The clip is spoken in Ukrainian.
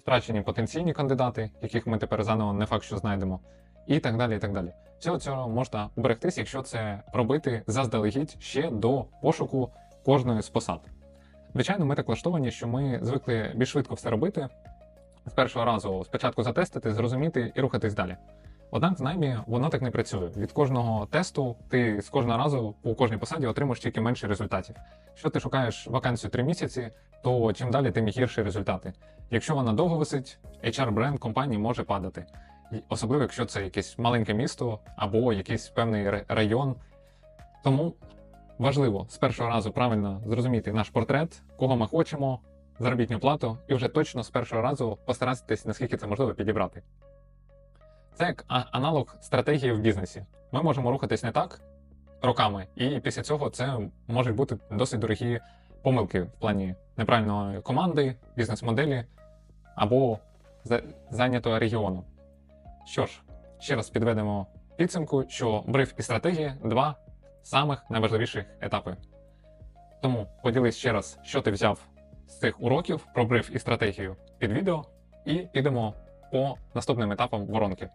втрачені потенційні кандидати, яких ми тепер заново не факт, що знайдемо, і так далі. і так далі. Всього цього можна уберегтись, якщо це робити заздалегідь ще до пошуку кожної з посад. Звичайно, ми так влаштовані, що ми звикли більш швидко все робити, з першого разу спочатку затестити, зрозуміти і рухатись далі. Однак в наймі воно так не працює. Від кожного тесту ти з кожного разу по кожній посаді отримуєш тільки менше результатів. Якщо ти шукаєш вакансію 3 місяці, то чим далі, тим гірші результати. Якщо вона довго висить, HR-бренд компанії може падати. Особливо, якщо це якесь маленьке місто або якийсь певний район. Тому важливо з першого разу правильно зрозуміти наш портрет, кого ми хочемо, заробітну плату, і вже точно з першого разу постаратися, наскільки це можливо, підібрати. Це як аналог стратегії в бізнесі. Ми можемо рухатись не так роками, і після цього це можуть бути досить дорогі помилки в плані неправильної команди, бізнес-моделі або за- зайнятого регіону. Що ж, ще раз підведемо підсумку, що бриф і стратегія два самих найважливіших етапи. Тому поділись ще раз, що ти взяв з цих уроків про бриф і стратегію під відео, і підемо по наступним етапам воронки.